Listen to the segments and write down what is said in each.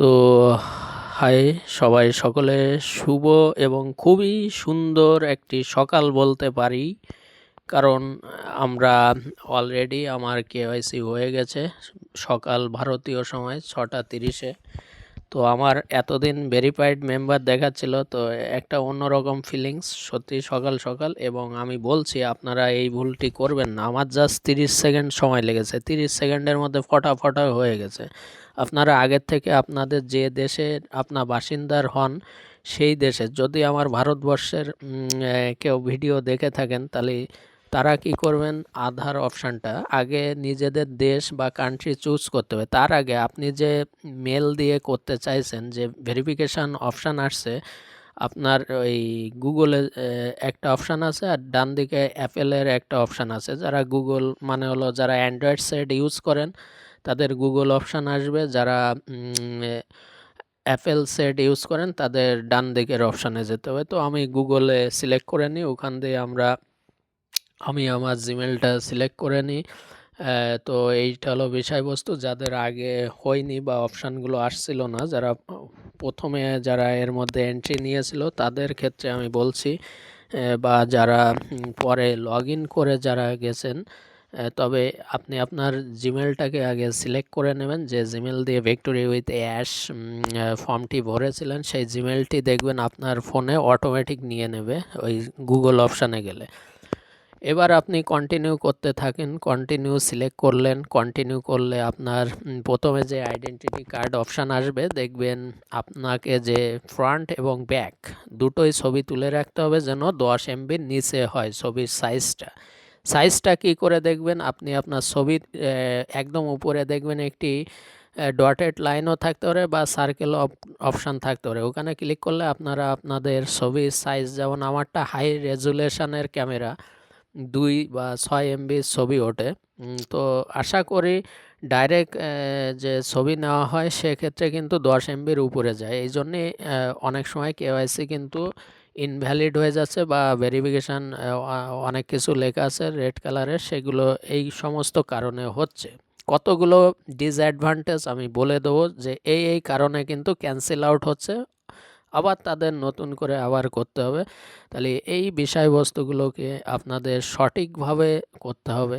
তো, হাই সবাই, সকলে শুভ এবং খুবই সুন্দর একটি সকাল বলতে পারি। কারণ আমরা অলরেডি আমার কেওয়াইসি হয়ে গেছে, সকাল ভারতীয় সময় ছটা তিরিশে। তো আমার এতদিন ভেরিফাইড মেম্বার দেখাচ্ছিল, তো একটা অন্যরকম ফিলিংস সত্যি সকাল সকাল এবং আমি বলছি, আপনারা এই ভুলটি করবেন না। আমার জাস্ট তিরিশ সেকেন্ড সময় লেগেছে। তিরিশ সেকেন্ডের মধ্যে ফটাফটা হয়ে গেছে। আপনারা আগের থেকে আপনাদের যে দেশে আপনার বাসিন্দার হন, সেই দেশে যদি আমার ভারতবর্ষের কেউ ভিডিও দেখে থাকেন, তাহলে তারা কি করবেন? আধার অপশানটা। আগে নিজেদের দেশ বা কান্ট্রি চুজ করতে হবে। তার আগে আপনি যে মেল দিয়ে করতে চাইছেন, যে ভেরিফিকেশান অপশান আসছে, আপনার ওই গুগলে একটা অপশান আছে আর ডান দিকে অ্যাপেলের একটা অপশান আছে। যারা গুগল মানে হলো যারা অ্যান্ড্রয়েড সেট ইউজ করেন, তাদের গুগল অপশান আসবে। যারা অ্যাপেল সেট ইউজ করেন, তাদের ডান দিকের অপশানে যেতে হবে। তো আমি গুগলে সিলেক্ট করে নিই। ওখান দিয়ে আমরা আমি আমার জিমেলটা সিলেক্ট করে নিই। তো এইটা হলো বিষয়বস্তু। যাদের আগে হয়নি বা অপশানগুলো আসছিল না, যারা প্রথমে যারা এর মধ্যে এন্ট্রি নিয়েছিল, তাদের ক্ষেত্রে আমি বলছি বা যারা পরে লগ করে যারা গেছেন তবে আপনি আপনার জিমেলটাকে আগে সিলেক্ট করে নেবেন। যে জিমেল দিয়ে ভিক্টোরি উইথ অ্যাশ ফর্মটি ভরেছিলেন, সেই জিমেলটি দেখবেন আপনার ফোনে অটোমেটিক নিয়ে নেবে, ওই গুগল অপশানে গেলে। এবার আপনি কন্টিনিউ করতে থাকেন কন্টিনিউ সিলেক্ট করলেন কন্টিনিউ করলে আপনার প্রথমে যে আইডেন্টিটি কার্ড অপশান আসবে দেখবেন আপনাকে যে ফ্রন্ট এবং ব্যাক দুটোই ছবি তুলে রাখতে হবে যেন দশ এমবির নিচে হয় ছবির সাইজটা সাইজটা কি করে দেখবেন? আপনি আপনার আহ, একদম উপরে দেখবেন একটি ডটেড লাইনও থাকতে পারে বা সার্কেল অপশান থাকতে পারে। ওখানে ক্লিক করলে আপনারা আপনাদের ছবির সাইজ যেমন আমারটা হাই রেজুলেশনের ক্যামেরা দুই বা ছয় এমবির ছবি ওঠে। তো আশা করি ডাইরেক্ট যে ছবি নেওয়া হয়, সেক্ষেত্রে কিন্তু দশ এমবির উপরে যায়। এই জন্যে অনেক সময় কেওয়াইসি কিন্তু ইনভ্যালিড হয়ে যাচ্ছে বা ভেরিফিকেশান অনেক কিছু লেখা আছে রেড কালারের সেগুলো এই সমস্ত কারণে হচ্ছে। কতগুলো ডিসঅ্যাডভান্টেজ আমি বলে দেবো যে, এই এই কারণে কিন্তু ক্যান্সেল আউট হচ্ছে। আবার তাদের নতুন করে আবার করতে হবে। তাহলে এই বিষয়বস্তুগুলোকে আপনাদের সঠিকভাবে করতে হবে।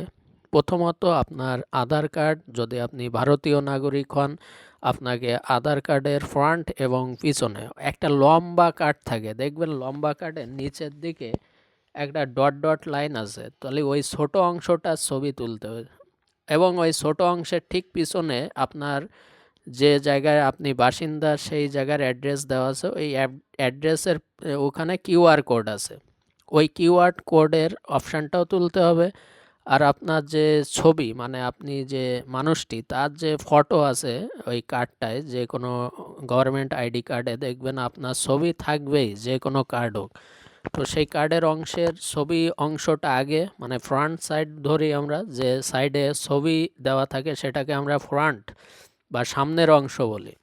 প্রথমত আপনার আধার কার্ড, যদি আপনি ভারতীয় নাগরিক হন, আপনাকে আধার কার্ডের ফ্রন্ট এবং পিছনে একটা লম্বা কার্ড থাকে। দেখবেন লম্বা কার্ডের নিচের দিকে একটা ডট ডট লাইন আছে। তাহলে ওই ছোট অংশটার ছবি তুলতে হবে। এবং ওই ছোট অংশের ঠিক পিছনে আপনার যে জায়গায় আপনি বাসিন্দা, সেই জায়গার অ্যাড্রেস দেওয়া আছে। ওই অ্যাড্রেসের ওখানে কিউআর কোড আছে। ওই কিউআর কোডের অপশানটাও তুলতে হবে। আর আপনার যে ছবি মানে আপনি যে মানুষটি, তার যে ফটো আছে ওই কার্ডটায় যে কোনো গভর্নমেন্ট আইডি কার্ডে দেখবেন আপনার ছবি থাকবেই, যে কোনো কার্ড হোক। তো সেই কার্ডের অংশের ছবি অংশটা আগে মানে ফ্রন্ট সাইড ধরি আমরা, যে সাইডে ছবি দেওয়া থাকে, সেটাকে আমরা ফ্রন্ট বা সামনের অংশ বলি।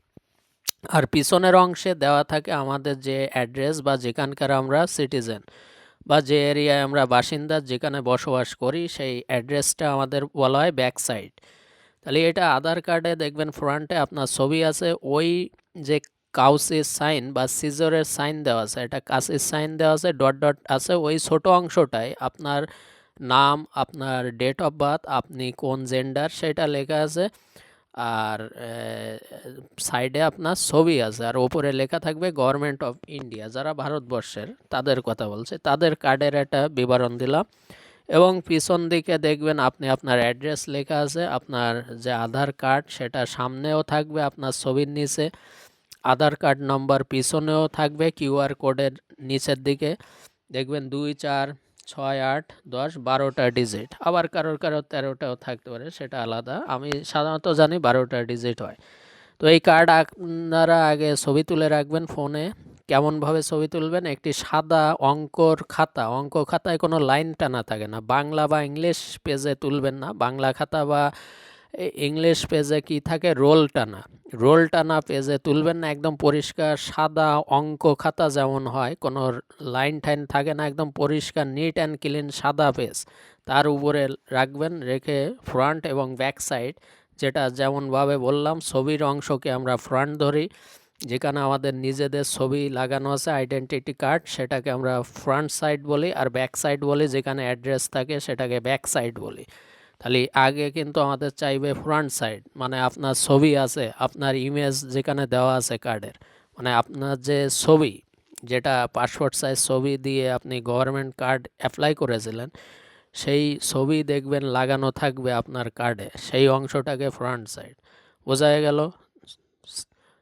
আর পিছনের অংশে দেওয়া থাকে আমাদের যে অ্যাড্রেস বা যেখানকার আমরা সিটিজেন বা যে এরিয়ায় আমরা বাসিন্দা যেখানে বসবাস করি, সেই অ্যাড্রেসটা আমাদের বলা হয় ব্যাক সাইড। তাহলে এটা আধার কার্ডে দেখবেন ফ্রন্টে আপনার ছবি আছে, ওই যে কাউসের সাইন বা সিজরের সাইন দেওয়া আছে এটা কাসের সাইন দেওয়া আছে, ডট ডট আছে, ওই ছোট অংশটায় আপনার নাম, আপনার ডেট অফ বার্থ, আপনি কোন জেন্ডার, সেটা লেখা আছে। আর সাইডে আপনার ছবি আছে আর ওপরে লেখা থাকবে গভর্নমেন্ট অফ ইন্ডিয়া যারা ভারতবর্ষের, তাদের কথা বলছে। তাদের কার্ডের একটা বিবরণ দিলাম এবং পিছন দিকে দেখবেন আপনি আপনার অ্যাড্রেস লেখা আছে, আপনার যে আধার কার্ড সেটা সামনেও থাকবে আপনার ছবির নিচে। আধার কার্ড নম্বর পিছনেও থাকবে কিউআর কোডের নিচের দিকে। দেখবেন দুই চার ছয় আট দশ বারোটা ডিজিট আবার কারোর কারোর তেরোটাও থাকতে পারে, সেটা আলাদা। আমি সাধারণত জানি বারোটা ডিজিট হয়। তো এই কার্ড আপনারা আগে ছবি তুলে রাখবেন ফোনে। কেমনভাবে ছবি তুলবেন? একটি সাদা অঙ্কর খাতা। অঙ্ক খাতায় কোনো লাইন টানা থাকে না। বাংলা বা ইংলিশ পেজে তুলবেন না। বাংলা খাতা বা ইংলিশ পেজে কি থাকে? রোল টানা। রোল টানা পেজে তুলবেন না, একদম পরিষ্কার সাদা অঙ্ক খাতা যেমন হয়, কোনো লাইন টাইন থাকে না, একদম পরিষ্কার নিট অ্যান্ড ক্লিন সাদা পেজ তার উপরে রাখবেন, রেখে ফ্রন্ট এবং ব্যাক সাইড যেটা যেমনভাবে বললাম, ছবির অংশকে আমরা ফ্রন্ট ধরি। যেখানে আমাদের নিজেদের ছবি লাগানো আছে আইডেন্টিটি কার্ড সেটাকে আমরা ফ্রন্ট সাইড বলি আর ব্যাক সাইড বলি। যেখানে অ্যাড্রেস থাকে, সেটাকে ব্যাক সাইড বলি। তাহলে আগে কিন্তু আমাদের চাইবে ফ্রন্ট সাইড মানে আপনার ছবি আছে, আপনার ইমেজ যেখানে দেওয়া আছে কার্ডের মানে আপনার যে ছবি, যেটা পাসপোর্ট সাইজ ছবি দিয়ে আপনি গভর্নমেন্ট কার্ড অ্যাপ্লাই করেছিলেন, সেই ছবি দেখবেন লাগানো থাকবে আপনার কার্ডে সেই অংশটাকে ফ্রন্ট সাইড বোঝা গেল?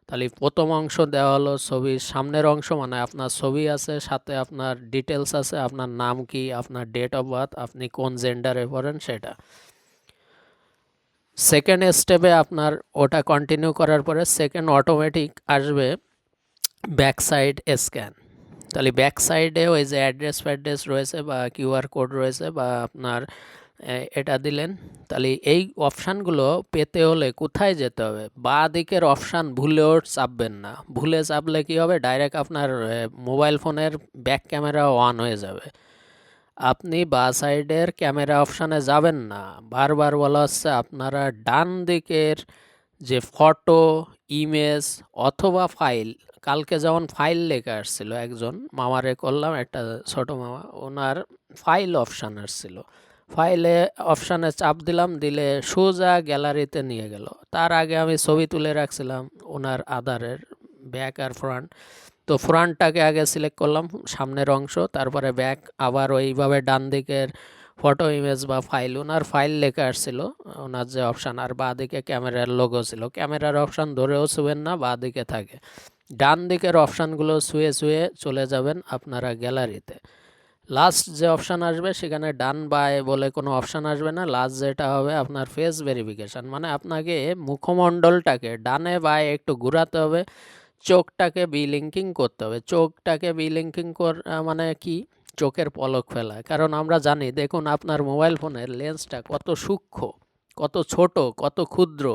তাহলে প্রথম অংশ দেওয়া হলো ছবির সামনের অংশ মানে আপনার ছবি আছে, সাথে আপনার ডিটেলস আছে, আপনার নাম কি, আপনার ডেট অফ বার্থ আপনি কোন জেন্ডারে পড়েন সেটা। সেকেন্ড স্টেপে আপনার ওটা কন্টিনিউ করার পরে সেকেন্ড অটোমেটিক আসবে ব্যাক সাইড স্ক্যান তাহলে ব্যাক সাইডে ওই যে অ্যাড্রেস ফ্যাড্রেস রয়েছে বা কিউআর কোড রয়েছে বা আপনার এটা দিলেন। তাহলে এই অপশানগুলো পেতে হলে কোথায় যেতে হবে? বা দিকের অপশান ভুলেও চাপবেন না। ভুলে চাপলে কি হবে? ডাইরেক্ট আপনার মোবাইল ফোনের ব্যাক ক্যামেরা অন হয়ে যাবে। আপনি বা সাইডের ক্যামেরা অপশানে যাবেন না। বারবার বলা হচ্ছে আপনারা ডান দিকের যে ফটো, ইমেজ অথবা ফাইল, কালকে যেমন ফাইল লেখা আসছিল, একজন মামারে করলাম, একটা ছোট মামা, ওনার ফাইল অপশান আসছিল। ফাইলে অপশানে চাপ দিলাম, দিলে সোজা গ্যালারিতে নিয়ে গেল। তার আগে আমি ছবি তুলে রাখছিলাম ওনার আধারের ব্যাক আর ফ্রন্ট। তো ফ্রন্টটাকে আগে সিলেক্ট করলাম, সামনের অংশ, তারপরে ব্যাক, আবার ওইভাবে ডান দিকের ফটো, ইমেজ বা ফাইল, ওনার ফাইল লেখা আসছিল, ওনার যে অপশান, আর বাঁ দিকে ক্যামেরার লোগো ছিল। ক্যামেরার অপশান ধরেও শুবেন না, বাঁ দিকে থাকে। ডান দিকের অপশানগুলো শুয়ে শুয়ে চলে যাবেন আপনারা গ্যালারিতে। লাস্ট যে অপশান আসবে, সেখানে ডান বাই বলে কোনো অপশান আসবে না। লাস্ট যেটা হবে আপনার ফেস ভেরিফিকেশান মানে আপনাকে মুখমণ্ডলটাকে ডানে বায়ে একটু ঘুরাতে হবে, চোখটাকে বিলিঙ্কিং করতে হবে। চোখটাকে বিলিঙ্কিং কর মানে কি? চোখের পলক ফেলা। কারণ আমরা জানি, দেখুন আপনার মোবাইল ফোনের লেন্সটা কত সূক্ষ্ম, কত ছোট, কত ক্ষুদ্র।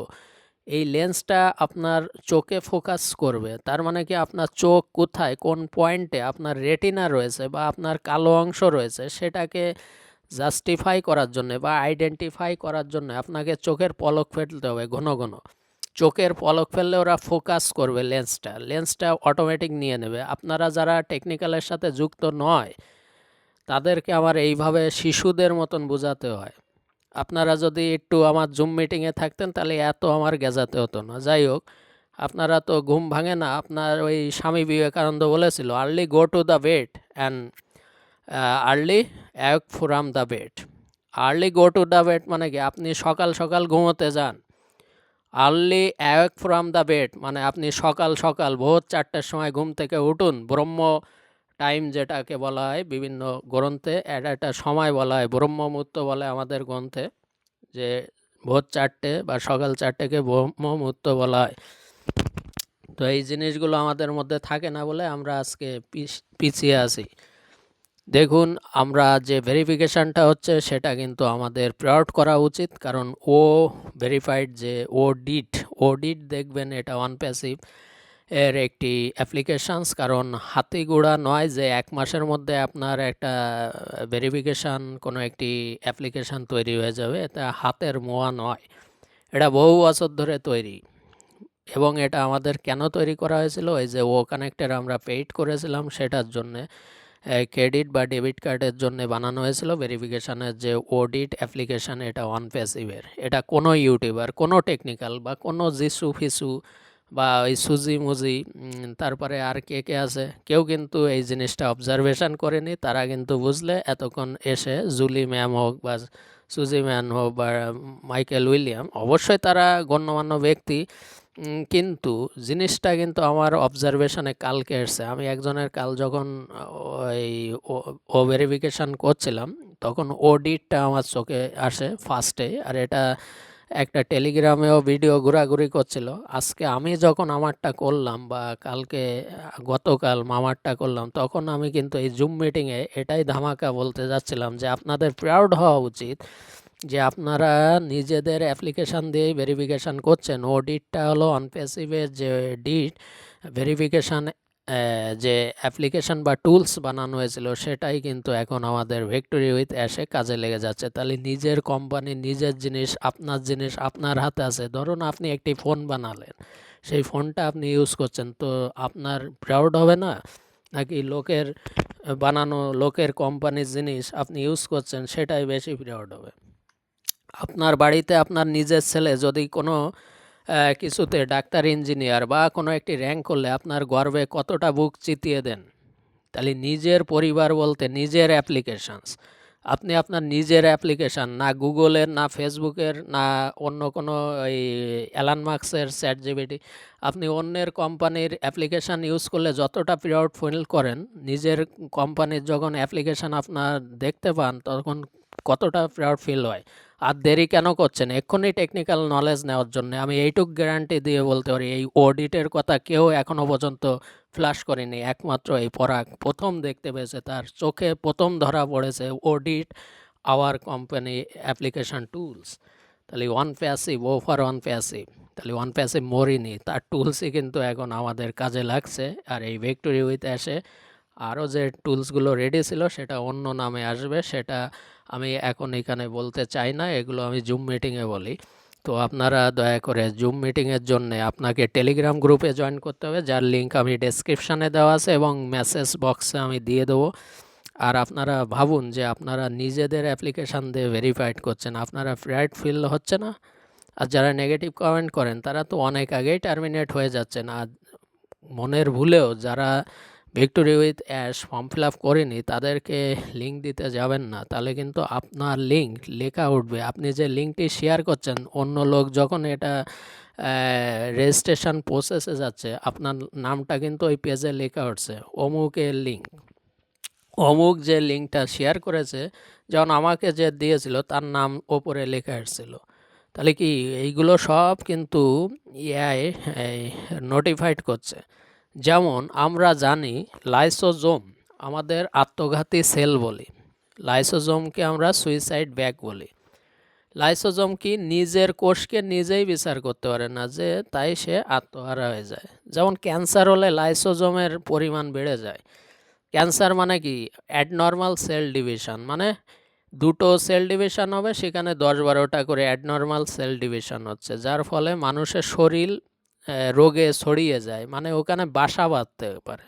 এই লেন্সটা আপনার চোখে ফোকাস করবে। তার মানে কি আপনার চোখ কোথায়, কোন পয়েন্টে আপনার রেটিনা রয়েছে বা আপনার কালো অংশ রয়েছে সেটাকে জাস্টিফাই করার জন্য বা আইডেন্টিফাই করার জন্য আপনাকে চোখের পলক ফেলতে হবে ঘন ঘন। চোখের পলক ফেললে ওরা ফোকাস করবে লেন্সটা। লেন্সটা অটোমেটিক নিয়ে নেবে। আপনারা যারা টেকনিক্যালের সাথে যুক্ত নয়, তাদেরকে আমার এইভাবে শিশুদের মতন বোঝাতে হয়। আপনারা যদি একটু আমার জুম মিটিংয়ে থাকতেন, তাহলে এত আমার গেজাতে হতো না। যাই হোক, আপনারা তো ঘুম ভাঙে না। আপনার ওই স্বামী বিবেকানন্দ বলেছিল early go to the bed and early awake from the bed early go to the bed মানে কি? আপনি সকাল সকাল ঘুমোতে যান। Early awake from the bed মানে আপনি সকাল সকাল ভোর চারটের সময় ঘুম থেকে উঠুন। ব্রহ্ম টাইম যেটাকে বলা হয় বিভিন্ন গ্রন্থে একটা সময় বলা হয়, ব্রহ্মমূর্ত বলে আমাদের গ্রন্থে, যে ভোর চারটে বা সকাল চারটেকে ব্রহ্মমূর্ত বলা হয়। তো এই জিনিসগুলো আমাদের মধ্যে থাকে না বলে আমরা আজকে পিছিয়ে আছি। দেখুন, আমরা যে ভেরিফিকেশানটা হচ্ছে সেটা কিন্তু আমাদের প্রাউড করা উচিত, কারণ ও ভেরিফাইড যে ও ডিট ও ডিট দেখবেন এটা ওয়ান প্যাসিভ এর একটি অ্যাপ্লিকেশানস কারণ হাতি গুঁড়া নয় যে এক মাসের মধ্যে আপনার একটা ভেরিফিকেশান কোনো একটি অ্যাপ্লিকেশান তৈরি হয়ে যাবে, এটা হাতের মোয়া নয়। এটা বহু বছর ধরে তৈরি। এবং এটা আমাদের কেন তৈরি করা হয়েছিল? ওই যে ও কানেক্টের আমরা পেইড করেছিলাম, সেটার জন্যে ক্রেডিট বা ডেবিট কার্ডের জন্য বানানো হয়েছিল। ভেরিফিকেশানের যে ওডিট অ্যাপ্লিকেশান এটা ওয়ান প্যাসিভের এটা কোনো ইউটিউবার কোনো টেকনিক্যাল বা কোনো জিসু ফিসু বা ওই সুজি মুজি তারপরে আর কে কে আছে, কেউ কিন্তু এই জিনিসটা অবজারভেশন করেনি। তারা কিন্তু বুঝলে এতক্ষণ এসে জুলি ম্যাম হোক বা সুজি ম্যান হোক বা মাইকেল উইলিয়াম, অবশ্যই তারা গণ্যমান্য ব্যক্তি। কিন্তু জিনিসটা কিন্তু আমার অবজারভেশনে কালকে এসছে। আমি একজনের কাল যখন, ওই, ও ভেরিফিকেশান করছিলাম, তখন ওডিটটা আমার চোখে আসে ফার্স্টে আর এটা একটা টেলিগ্রামেও ভিডিও ঘোরাঘুরি করছিল। আজকে আমি যখন আমারটা করলাম বা কালকে, গতকাল মামারটা করলাম, তখন আমি কিন্তু এই জুম মিটিংয়ে এটাই ধামাকা বলতে যাচ্ছিলাম যে আপনাদের প্রাউড হওয়া উচিত যে আপনারা নিজেদের অ্যাপ্লিকেশান দিয়েই ভেরিফিকেশান করছেন। ও ডিটটা হলো অনপেসিভের যে ডিট ভেরিফিকেশান যে অ্যাপ্লিকেশন বা টুলস বানানো হয়েছিল সেটাই কিন্তু এখন আমাদের ভিক্টোরি উইথ অ্যাশে কাজে লেগে যাচ্ছে। তাহলে নিজের কোম্পানি, নিজের জিনিস, আপনার জিনিস আপনার হাতে আছে। ধরুন আপনি একটি ফোন বানালেন, সেই ফোনটা আপনি ইউজ করছেন, তো আপনার প্রাউড হবে না? নাকি লোকের, বানানো, লোকের কোম্পানির জিনিস আপনি ইউজ করছেন, সেটাই বেশি প্রাউড হবে? আপনার বাড়িতে আপনার নিজের ছেলে যদি কোনো কিছুতে ডাক্তার, ইঞ্জিনিয়ার বা কোনো একটি র্যাঙ্ক করলে আপনার গর্বে কতটা বুক চিতিয়ে দেন? তাহলে নিজের পরিবার বলতে নিজের অ্যাপ্লিকেশানস। আপনি আপনার নিজের অ্যাপ্লিকেশান, না গুগলের, না ফেসবুকের, না অন্য কোনো ওই অ্যালান মার্কসের চ্যাট জিবিটি আপনি অন্যের কোম্পানির অ্যাপ্লিকেশান ইউজ করলে যতটা প্রাউড ফিল করেন, নিজের কোম্পানির যখন অ্যাপ্লিকেশান আপনার দেখতে পান, তখন কতটা প্রাউড ফিল হয়? আর দেরি কেন করছেন? এক্ষুনি টেকনিক্যাল নলেজ নেওয়ার জন্য। আমি এইটুক গ্যারান্টি দিয়ে বলতে পারি, এই অডিটের কথা কেউ এখনও পর্যন্ত ফ্ল্যাশ করেনি। একমাত্র এই পরাগ। প্রথম দেখতে পেয়েছে তার চোখে প্রথম ধরা পড়েছে audit our company application tools তাহলে ওয়ান প্যাসিভ ও ফর ওয়ান প্যাসিভ তাহলে ওয়ান প্যাসিভ মরিনি। তার টুলসই কিন্তু এখন আমাদের কাজে লাগছে। আর এই ভিক্টোরি উইথ অ্যাশে আরও যে টুলসগুলো রেডি ছিল সেটা অন্য নামে আসবে, সেটা আমি এখন এখানে বলতে চাই না, এগুলো আমি জুম মিটিংয়ে বলি। তো আপনারা দয়া করে জুম মিটিংয়ের জন্য আপনাকে টেলিগ্রাম গ্রুপে জয়েন করতে হবে, যার লিঙ্ক আমি ডেসক্রিপশানে দেওয়া আছে এবং মেসেজ বক্সে আমি দিয়ে দেবো। আর আপনারা ভাবুন যে আপনারা নিজেদের অ্যাপ্লিকেশান দিয়ে ভেরিফাইড করছেন, আপনারা ফ্রাইড ফিল হচ্ছে না। আর যারা নেগেটিভ কমেন্ট করেন, তারা তো অনেক আগেই টার্মিনেট হয়ে যাচ্ছেন। আর মনের ভুলেও যারা victory with ash form fill up করেনি তাদেরকে লিঙ্ক দিতে যাবেন না। তাহলে কিন্তু আপনার লিঙ্ক লেখা উঠবে। আপনি যে লিঙ্কটি শেয়ার করছেন, অন্য লোক যখন এটা রেজিস্ট্রেশন প্রসেসে যাচ্ছে, আপনার নামটা কিন্তু ওই পেজে লেখা উঠছে, অমুকের লিঙ্ক অমুক যে লিঙ্কটা শেয়ার করেছে যেমন আমাকে যে দিয়েছিল, তার নাম ওপরে লেখা এসেছিল তাহলে কি এইগুলো সব কিন্তু এআই নোটিফাইড করছে। যেমন আমরা জানি লাইসোজোম আমাদের আত্মঘাতী সেল বলি। লাইসোজোমকে আমরা সুইসাইড ব্যাগ বলি। লাইসোজম কি নিজের কোষকে নিজেই বিচার করতে পারে না যে তাই সে আত্মহারা হয়ে যায়। যেমন ক্যান্সার হলে লাইসোজমের পরিমাণ বেড়ে যায়। ক্যান্সার মানে কি? Abnormal cell division. মানে দুটো সেল ডিভিশন হবে, সেখানে দশ বারোটা করে অ্যাডনর্মাল সেল ডিভিশন হচ্ছে। যার ফলে মানুষের শরীর রোগে ছড়িয়ে যায়। মানে ওখানে বাসা বাঁধতে পারে।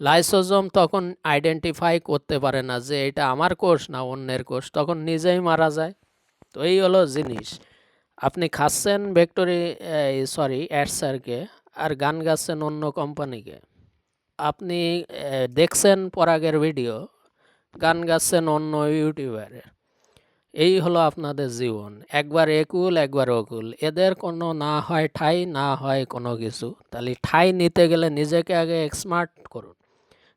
লাইসোজম তখন আইডেন্টিফাই করতে পারে না যে এটা আমার কোষ না অন্যের কোষ, তখন নিজেই মারা যায়। তো এই হলো জিনিস। আপনি খাচ্ছেন ভেক্টরি সরি অ্যাডসারকে আর গান গাচ্ছেন অন্য কোম্পানিকে আপনি দেখছেন পরাগের ভিডিও গান গাচ্ছেন অন্য ইউটিউবারের এই হলো আপনাদের জীবন। একবার একুল, একবার অকুল। এদের কোনো না হয় ঠাই, না হয় কোনো কিছু। তাহলে ঠাই নিতে গেলে নিজেকে আগে স্মার্ট করুন।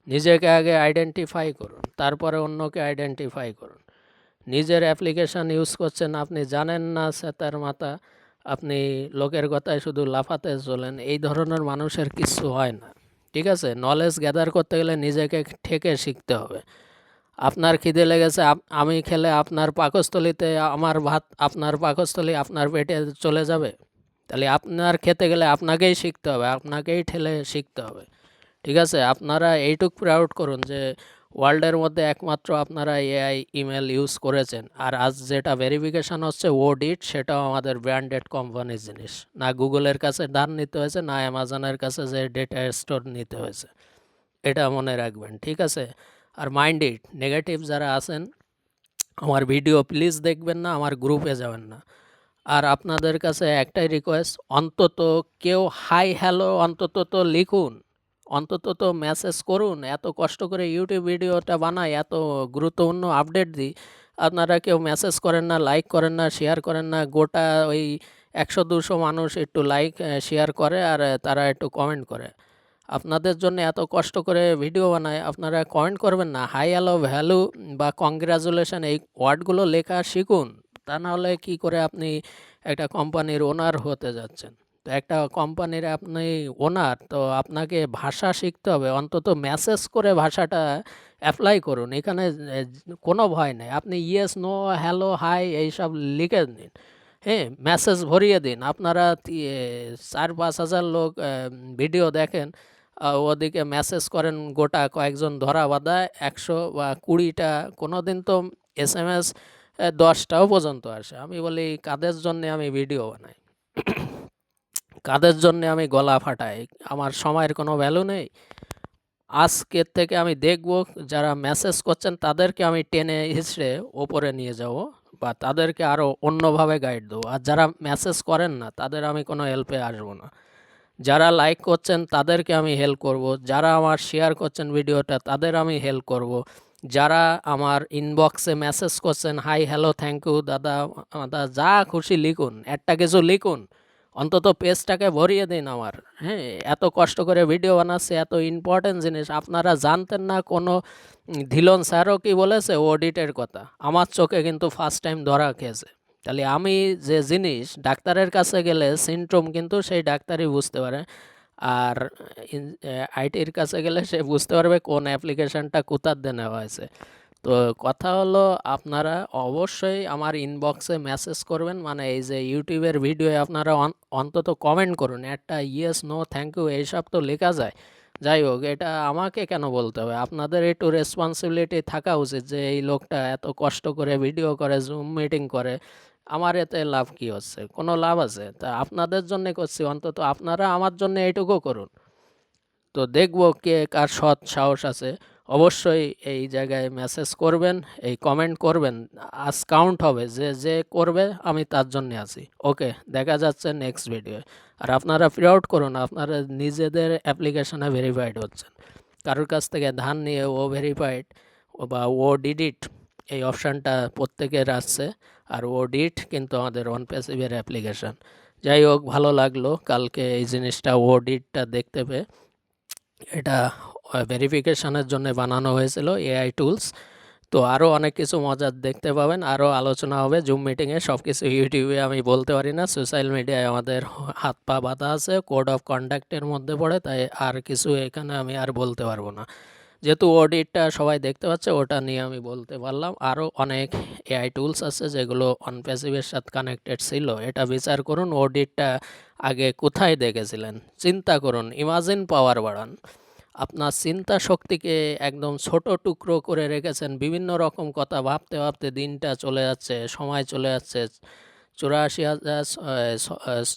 নিজেকে আগে আইডেন্টিফাই করুন। তারপরে অন্যকে আইডেন্টিফাই করুন। নিজের অ্যাপ্লিকেশান ইউজ করছেন, আপনি জানেন না সেতার মাথা। আপনি লোকের কথায় শুধু লাফাতে চলেন। এই ধরনের মানুষের কিছু হয় না। ঠিক আছে? নলেজ গ্যাদার করতে গেলে নিজেকে ঠেকে শিখতে হবে। আপনার খিদে লেগেছে আমি খেলে আপনার পাকস্থলিতে আমার ভাত, আপনার পাকস্থলী আপনার পেটে চলে যাবে। তাহলে আপনার খেতে গেলে আপনাকেই শিখতে হবে, আপনাকেই ঠেলে শিখতে হবে। ঠিক আছে? আপনারা এইটুক প্রাউড করুন যে ওয়ার্ল্ডের মধ্যে একমাত্র আপনারা এআই ইমেল ইউজ করেছেন। আর আজ যেটা ভেরিফিকেশান হচ্ছে ওডিট সেটাও আমাদের ব্র্যান্ডেড কোম্পানির জিনিস। না গুগলের কাছে ধার নিতে হয়েছে, না অ্যামাজনের কাছে যে ডেটা স্টোর নিতে হয়েছে। এটা মনে রাখবেন, ঠিক আছে? আর মাইন্ড ইট নেগেটিভ যারা আছেন, আমার ভিডিও প্লিজ দেখবেন না, আমার গ্রুপে যাবেন না। আর আপনাদের কাছে একটাই রিকোয়েস্ট অন্তত কেউ হাই হ্যালো অন্তত তো লিখুন, অন্তত তো মেসেজ করুন, এত কষ্ট করে ইউটিউব ভিডিওটা বানাই, এত গুরুত্বপূর্ণ আপডেট দিই, আপনারা কেউ মেসেজ করেন না লাইক করেন না শেয়ার করেন না, গোটা ওই একশো, দুশো মানুষ একটু লাইক শেয়ার করে, আর তারা একটু কমেন্ট করে। আপনাদের জন্য এত কষ্ট করে ভিডিও বানায়, আপনারা কমেন্ট করবেন না। হাই, হ্যালো, ভ্যালু বা কংগ্রাচুলেশন এই ওয়ার্ডগুলো লেখা শিখুন। তা নাহলে কী করে আপনি একটা কোম্পানির ওনার হতে যাচ্ছেন? তো একটা কোম্পানির আপনি ওনার, তো আপনাকে ভাষা শিখতে হবে। অন্তত মেসেজ করে ভাষাটা অ্যাপ্লাই করুন। এখানে কোনো ভয় নেই। আপনি ইয়েস নো হ্যালো হাই এইসব লিখে দিন। হ্যাঁ মেসেজ ভরিয়ে দিন। আপনারা চার পাঁচ হাজার লোক ভিডিও দেখেন। ওদিকে মেসেজ করেন গোটা কয়েকজন ধরা বাঁধা ১০০ বা কুড়িটা কোনো দিন তো এস এম এস দশটাও পর্যন্ত আসে। আমি বলি, কাদের জন্যে আমি ভিডিও বানাই? কাদের জন্যে আমি গলা ফাটাই? আমার সময়ের কোনো ভ্যালু নেই? আজকের থেকে আমি দেখব, যারা মেসেজ করছেন তাদেরকে আমি টেনে হিঁচড়ে ওপরে নিয়ে যাব বা তাদেরকে আরও অন্যভাবে গাইড দেবো। আর যারা মেসেজ করেন না, তাদের আমি কোনো হেল্পে আসব না। যারা লাইক করছেন, তাদেরকে আমি হেল্প করব। যারা আমার শেয়ার করছেন ভিডিওটা তাদের আমি হেল্প করব। যারা আমার ইনবক্সে মেসেজ করছেন হাই হ্যালো থ্যাংক ইউ দাদা দাদা, যা খুশি লিখুন, একটা কিছু লিখুন। অন্তত পেজটাকে ভরিয়ে দিন আমার। হ্যাঁ এত কষ্ট করে ভিডিও বানাচ্ছে, এত ইম্পর্টেন্ট জিনিস। আপনারা জানতেন না কোনো ধিলন স্যারও কি বলেছে অডিটের কথা। আমার চোখে কিন্তু ফার্স্ট টাইম ধরা খেয়েছে। তাহলে আমি যে জিনিস ডাক্তারের কাছে গেলে সিনট্রোম কিন্তু সেই ডাক্তারই বুঝতে পারে। আর আইটির কাছে গেলে সে বুঝতে পারবে কোন অ্যাপ্লিকেশনটা কোথার দিয়ে নেওয়া হয়েছে। তো কথা হলো আপনারা অবশ্যই আমার ইনবক্সে মেসেজ করবেন মানে এই যে ইউটিউবের ভিডিও আপনারা অন্তত কমেন্ট করুন। একটা ইয়েস নো থ্যাংক ইউ এইসব তো লেখা যায়। যাই হোক, এটা আমাকে কেন বলতে হবে? আপনাদের একটু রেসপন্সিবিলিটি থাকা উচিত যে এই লোকটা এত কষ্ট করে ভিডিও করে জুম মিটিং করে, আমার এতে লাভ কি হচ্ছে? কোনো লাভ আছে? তা আপনাদের জন্যে করছি, অন্তত আপনারা আমার জন্য এইটুকু করুন। তো দেখব কে কার সৎ সাহস আছে। অবশ্যই এই জায়গায় মেসেজ করবেন, এই কমেন্ট করবেন, আজ কাউন্ট হবে, যে যে করবে আমি তার জন্য আছি। ওকে দেখা যাচ্ছে নেক্সট ভিডিও আর আপনারা ফ্রি আউট করুন, আপনারা নিজেদের অ্যাপ্লিকেশনে ভেরিফাইড হচ্ছেন। কারোর কাছ থেকে ধান নিয়ে ও ভেরিফাইড বা ও ডিডিট এই অপশানটা প্রত্যেকের আসছে। আর ও ডিট কিন্তু আমাদের অন প্যাসিভের অ্যাপ্লিকেশান যাই হোক, ভালো লাগল, কালকে এই জিনিসটা ও ডিটটা দেখতে পেয়ে। এটা ভেরিফিকেশানের জন্য বানানো হয়েছিল এআই টুলস তো আরও অনেক কিছু মজার দেখতে পাবেন আরও আলোচনা হবে জুম মিটিংয়ে সব কিছু ইউটিউবে আমি বলতে পারি না। সোশ্যাল মিডিয়ায় আমাদের হাত পা বাঁধা আছে কোড অফ কন্ডাক্টের মধ্যে পড়ে, তাই আর কিছু এখানে আমি আর বলতে পারব না। যেহেতু অডিটটা সবাই দেখতে পাচ্ছে, ওটা নিয়ে আমি বলতে পারলাম। আরও অনেক এআই টুলস আছে যেগুলো অনপ্যাসিভের সাথে কানেক্টেড ছিল। এটা বিচার করুন অডিটটা আগে কোথায় দেখেছিলেন? চিন্তা করুন ইমাজিন পাওয়ার বাড়ান। আপনার চিন্তা শক্তিকে একদম ছোট টুকরো করে রেখেছেন। বিভিন্ন রকম কথা ভাবতে ভাবতে দিনটা চলে যাচ্ছে, সময় চলে যাচ্ছে। চুরাশি হাজার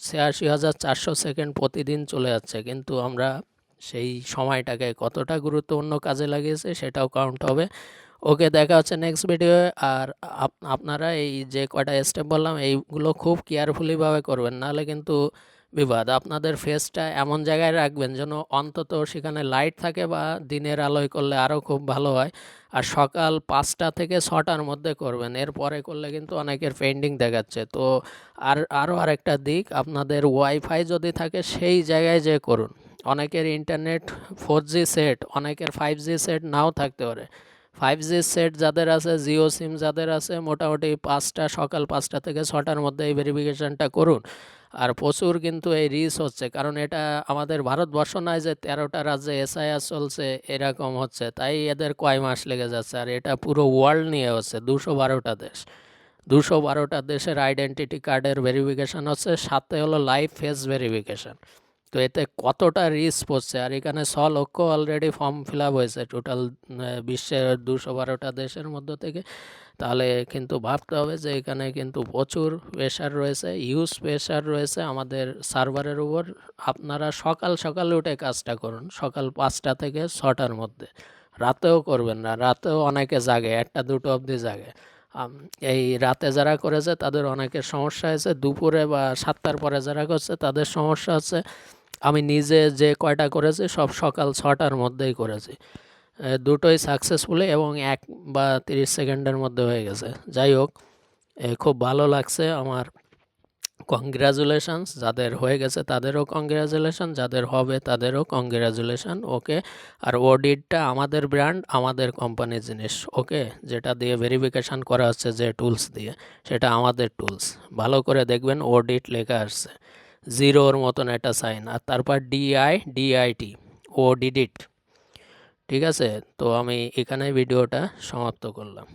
ছিয়াশি হাজার চারশো সেকেন্ড প্রতিদিন চলে যাচ্ছে। কিন্তু আমরা সেই সময়টাকে কতটা গুরুত্বপূর্ণ কাজে লাগিয়েছে সেটাও কাউন্ট হবে। ওকে, দেখা হচ্ছে নেক্সট ভিডিও আর আপনারা এই যে কয়টা স্টেপ বললাম, এইগুলো খুব কেয়ারফুলিভাবে করবেন, নাহলে কিন্তু বিবাদ। আপনাদের ফেসটা এমন জায়গায় রাখবেন যেন অন্তত সেখানে লাইট থাকে বা দিনের আলোয় করলে আরও খুব ভালো হয়। আর সকাল পাঁচটা থেকে ছটার মধ্যে করবেন, এরপরে করলে কিন্তু অনেকের পেন্ডিং দেখাচ্ছে। তো আর আরও আরেকটা দিক, আপনাদের ওয়াইফাই যদি থাকে সেই জায়গায় যে করুন। অনেকের ইন্টারনেট ফোর জি সেট অনেকের ফাইভ জি সেট নাও থাকতে পারে। ফাইভ জি সেট যাদের আছে জিও সিম যাদের আছে, মোটামুটি পাঁচটা, সকাল পাঁচটা থেকে ছটার মধ্যে এই ভেরিফিকেশানটা করুন। আর প্রচুর কিন্তু এই রিস হচ্ছে, কারণ এটা আমাদের ভারতবর্ষ নয় যে তেরোটা রাজ্যে এসআইআর চলছে, এরকম হচ্ছে। তাই এদের কয় মাস লেগে যাচ্ছে, আর এটা পুরো ওয়ার্ল্ড নিয়ে হচ্ছে, দুশো বারোটা দেশ। দুশো বারোটা দেশের আইডেন্টিটি কার্ডের ভেরিফিকেশান হচ্ছে, সাথে হলো লাইভ ফেস ভেরিফিকেশান তো এতে কতটা রিস্ক পড়ছে? আর এখানে ছ lakh already form fill up হয়েছে টোটাল বিশ্বের দুশো বারোটা দেশের মধ্য থেকে। তাহলে কিন্তু ভাবতে হবে যে এখানে কিন্তু প্রচুর প্রেশার রয়েছে ইউজ প্রেশার রয়েছে আমাদের সার্ভারের উপর। আপনারা সকাল সকাল উঠে কাজটা করুন, সকাল পাঁচটা থেকে ছটার মধ্যে। রাতেও করবেন না, রাতেও অনেকে জাগে, একটা দুটো অবধি জাগে। এই রাতে যারা করেছে তাদের অনেকের সমস্যা হয়েছে, দুপুরে বা সাতটার পরে যারা করছে তাদের সমস্যা হচ্ছে। আমি নিজে যে কয়টা করেছি, সব সকাল ছটার মধ্যেই করেছি। দুটোই সাকসেসফুলি এবং এক বা তিরিশ সেকেন্ডের মধ্যে হয়ে গেছে। যাই হোক খুব ভালো লাগছে আমার কংগ্রাচুলেশনস যাদের হয়ে গেছে তাদেরও কংগ্রাচুলেশন যাদের হবে তাদেরও কংগ্রাচুলেশন ওকে আর ওডিটটা আমাদের ব্র্যান্ড আমাদের কোম্পানির জিনিস ওকে যেটা দিয়ে ভেরিফিকেশান করা হচ্ছে যে টুলস দিয়ে, সেটা আমাদের টুলস ভালো করে দেখবেন ওডিট লেখা আসছে। জিরোর মতন একটা সাইন আর তারপর ডিআই ডিআইটি ও ডিডিট ঠিক আছে? তো আমি এখানে ভিডিওটা সমাপ্ত করলাম।